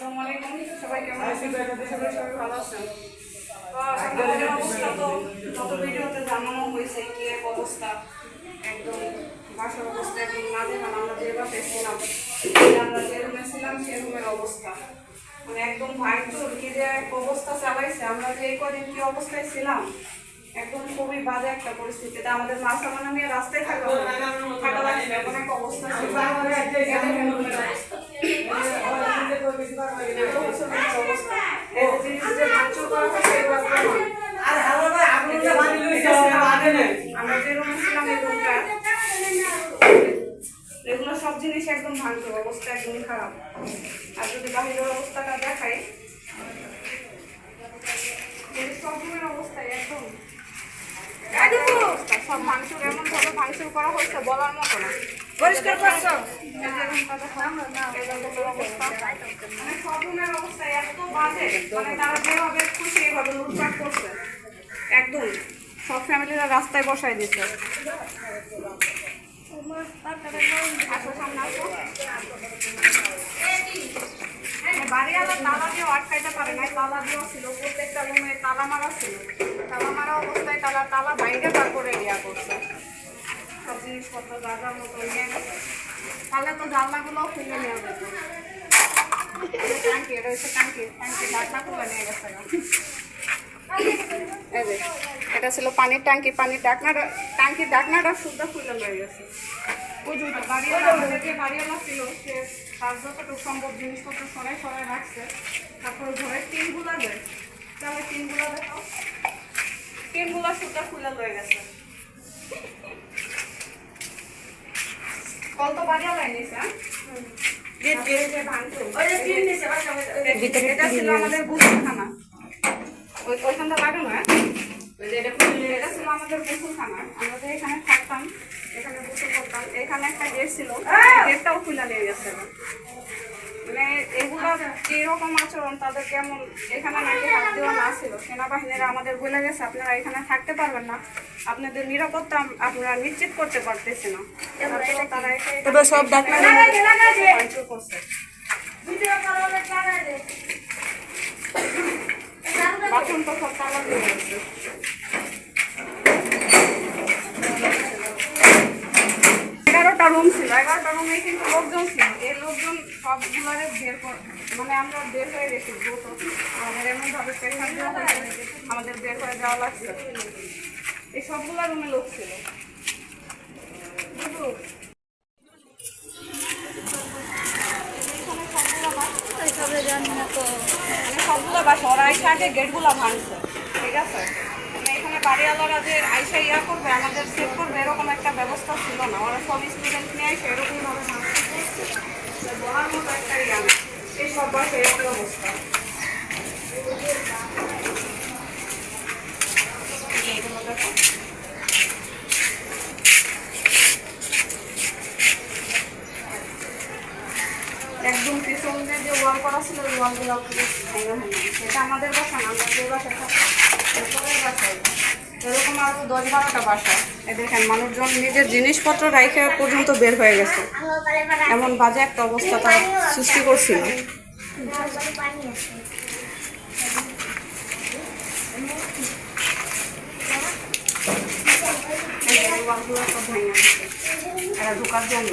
আসসালামু আলাইকুম সবাই কেমন আছেন? আশা সবাই ভালো আছেন? তো আমাদের অবস্থা তো গত ভিডিওতে জানানো হয়েছে কি এক অবস্থা। একদম বাসার অবস্থা একদম মানে আমরা যে বাসায় ছিলাম আমরা যে রুমে ছিলাম সে রুমের অবস্থা। মানে একদম ভাঙচুর কি যে এক অবস্থা চালাইছে আমরা যে কদিন কি অবস্থায় ছিলাম একদম খুবই বাজে একটা পরিস্থিতিতে আমাদের মাথা মানে আমি রাস্তায় থাকা থাকা লাগছে এমন একটা অবস্থা ছিল এদের রুমের অবস্থা আমরা যে রুমে ছিলাম এই রুমটা এগুলো সব জিনিস একদম ভাঙচুর অবস্থা একদমই খারাপ। আর যদি বাহিরের অবস্থাটা দেখাই অবস্থা একদম। সব ভাঙচুর এমন ভাবে ভাঙচুর করা হচ্ছে বলার মতো না। পরিষ্কার করছ? মানে অবস্থা এত বাজে মানে তারা যেভাবে খুশি এভাবে লুটপাট করছে। একদম। সব ফ্যামিলিরা রাস্তায় বসায় দিচ্ছে মানে বাড়িওয়ালা তালা দিয়ে আটকাইতে পারে নাই তালা দিয়েও ছিল প্রত্যেকটা রুমে তালা ছিল তালা অবস্থায় তালা তালা বাইরে তারপরে ইয়া করছে সব জিনিসপত্র জায়গার মতো নিয়ে তাহলে তো জানলাগুলোও খুলে নেওয়া যেত টাঙ্কি এটা হচ্ছে টাঙ্কি টাঙ্কি ঢাকনা খুলে নিয়ে গেছে যে, এটা ছিল পানির ট্যাঙ্কি পানির ডাকনাটা ট্যাঙ্কির ডাকনাটা শুদ্ধ খুলে হয়ে গেছে। বাড়িওয়ালা আমাদের যে বাড়িওয়ালা ছিল সে তার যতটুকু সম্ভব জিনিসপত্র সরাই সরাই রাখছে। তারপরে ঘরের টিনগুলা দেয়। তাহলে টিনগুলা দেখাও টিনগুলা শুদ্ধ খুলে গেছে। কত বাড়িওয়ালাই নিছে হ্যাঁ? ভাঙচুর। এটা ছিল আমাদের গুসলখানা ওই ওইখানটা লাগানো হ্যাঁ এটা ছিল আমাদের গোসলখানা আমরা যে এখানে থাকতাম এখানে গোসল করতাম এখানে একটা গেট ছিল। গেটটাও খুলে নিয়ে গেছে মানে এগুলো কীরকম আচরণ তাদের কেমন এখানে নাকি হাত না ছিল সেনাবাহিনীরা আমাদের বলে গেছে আপনারা এখানে থাকতে পারবেন না। আপনাদের নিরাপত্তা আপনারা নিশ্চিত করতে পারতেছে না। তারা সব ডাকনা ভাঙচুর করছে বাথরুম তো সব তালা দিয়ে গেছে এগারোটা রুম ছিল, এগারোটা রুমে কিন্তু লোকজন ছিল। এই লোকজন সবগুলারে বের কর মানে আমরা বের হয়ে গেছি আমাদের এমনভাবে আমাদের বের করে যাওয়া লাগছে। এই সবগুলা রুমে লোক ছিল। মানে সবগুলো বাসা, ওরা আইসা আগে গেটগুলো ভাঙছে। ঠিক আছে মানে এখানে বাড়িওয়ালারা যে আইসা ইয়া করবে, আমাদের সেভ করবে, এরকম একটা ব্যবস্থা ছিল না ওরা সব স্টুডেন্ট নিয়ে এসে এরকম ভাবে বলার মতো একটা ইয়া না এই সব একই অবস্থা। একদম পিছনে যে ওয়াল করা ছিল, ওই ওয়ালগুলো। এটা আমাদের বাসা না, আমরা যে থাকি এরকম আরও দশ বারোটা বাসা। এই দেখেন, মানুষজন নিজের জিনিসপত্র রাইখে পর্যন্ত বের হয়ে গেছে। এমন বাজে একটা অবস্থা তার সৃষ্টি করছিল। ওয়ালগুলো সব ঢোকার জন্য।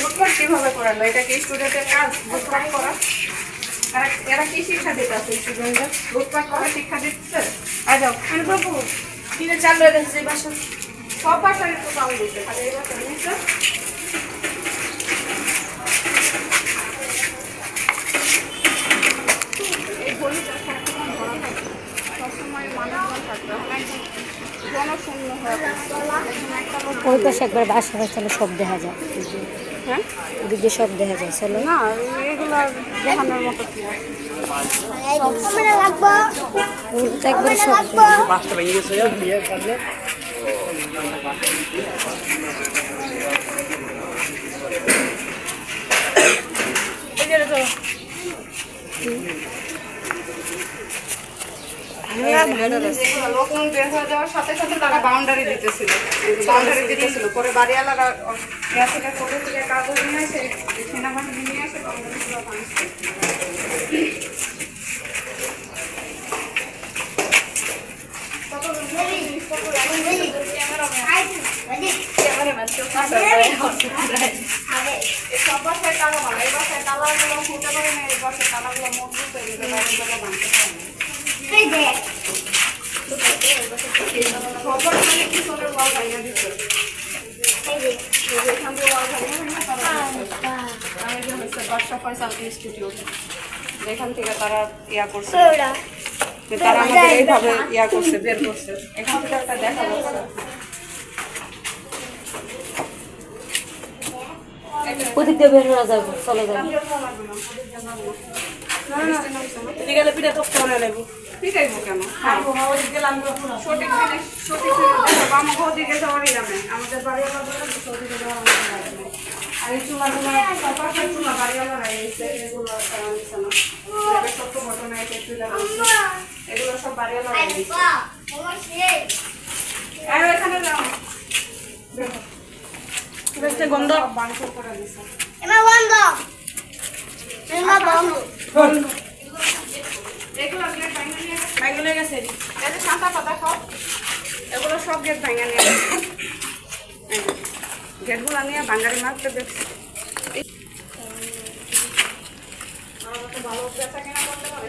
লুটপাট কীভাবে করালো। এটা কি স্টুডেন্টের কাজ? লুটপাট করা। এরা এরা কি শিক্ষা দিতে আছে স্টুডেন্টদের লুটপাট করা শিক্ষা দিচ্ছে আচ্ছা যাও আমি বাবু কিনে চালু হয়ে গেছে এই বাসা সব বাসায় একটু চাল দিচ্ছে। খালি এই নিচ্ছে এই গলিটা সবসময় ভরা থাকে সবসময় মানুষজন থাকবে এখন একদম জনশূন্য হয়ে পড়ছে এখন একটা লোক ওই পাশে একবার বাসা তাহলে সব দেখা যায়। হ্যাঁ? ওদিকে সব দেখা যায় চলো। না এগুলো দেখানোর মতো কি একবার ওগুলো তো একবারে সব দেখা যায়। এই যে এটা চলো যেগুলো লোকজন বের হয়ে যাওয়ার সাথে সাথে তারা বাউন্ডারি দিতেছিল। বাউন্ডারি দিতেছিল। পরে বাড়িওয়ালারা ইয়া থেকে কোর্টে থেকে কাগজ নিয়ে আসে সেনাবাহিনী নিয়ে আসে বাউন্ডারিগুলো ভাঙছে সব বাসায় তালা এই বাসায় তালাগুলো খুলতে পারে না এই বাসায় তালাগুলো মজবুত হয়ে গেছে বাড়িগুলো পারে এখান থেকে তারা বের করছে এখান থেকে একটা দেখা যাচ্ছে ওদিক বের হওয়া যাবে চলে যাবে গেলে পিঠা তক্তা বানায় নেব পিটাইব কেন? হ্যাঁ। আমরা সঠিক সঠিক দেখো আমাকে ওদিকে যাওয়ারই যাবে আমাদের আমাদের লাগে না। আর এই চুলাগুলো সরকার চুলা বাড়িওয়ালারা এসে এগুলো সত্য ঘটনা চুলা এগুলো সব দিচ্ছে আর এখানে যাও। গন্ধ। বাংশ করে দিচ্ছে এগুলো ভাঙা নিয়ে গেছে। এই যে পাতা খাও এগুলো সব গেট ভাঙা নিয়ে গেছে গেটগুলো নিয়ে বাঙালি মারতে দেখছি ভালো বেচা কেনা করতে পারে